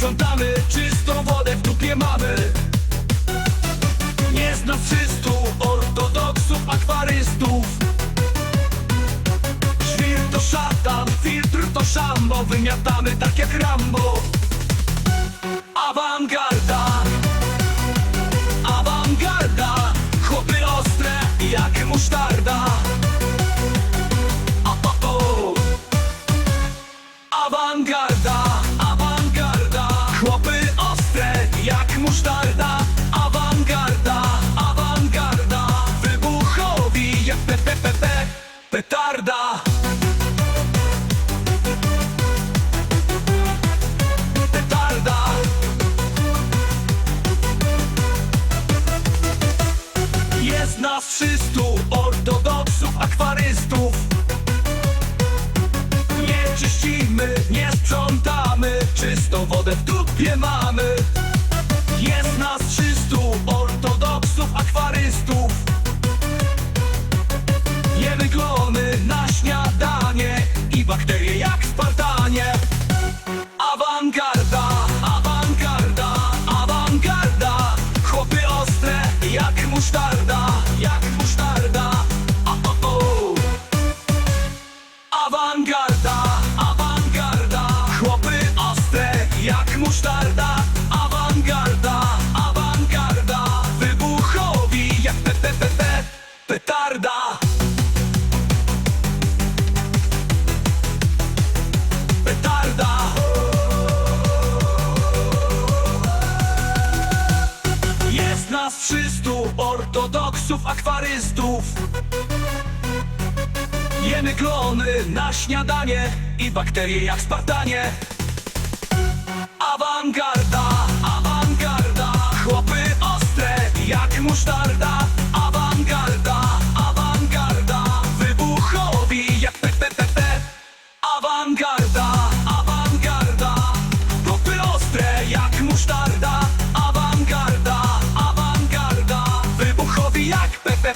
sprzątamy Czystą wodę w dupie mamy. Nie z nas czystu ortodoksów, akwarystów. Żwir to szatan, filtr to szambo Wymiatamy tak jak Rambo. Awangarda pe, pe, pe, pe, petarda. Petarda. Jest nas trzystu ortodoksów, akwarystów. Nie czyścimy, nie sprzątamy Czystą wodę w dupie mamy. Jest nas trzystu jak musztarda Awangarda, awangarda Wybuchowi jak pe, pe, pe, pe, petarda. Petarda. Jest nas trzystu ortodoksów, akwarystów. Jemy klony na śniadanie I bakterie jak Spartanie Awangarda, awangarda. Chłopy ostre jak musztarda. Awangarda, awangarda. Wybuchowi jak pe. Awangarda, awangarda. Chłopy ostre jak musztarda. Awangarda, awangarda. Wybuchowi jak pe, pe,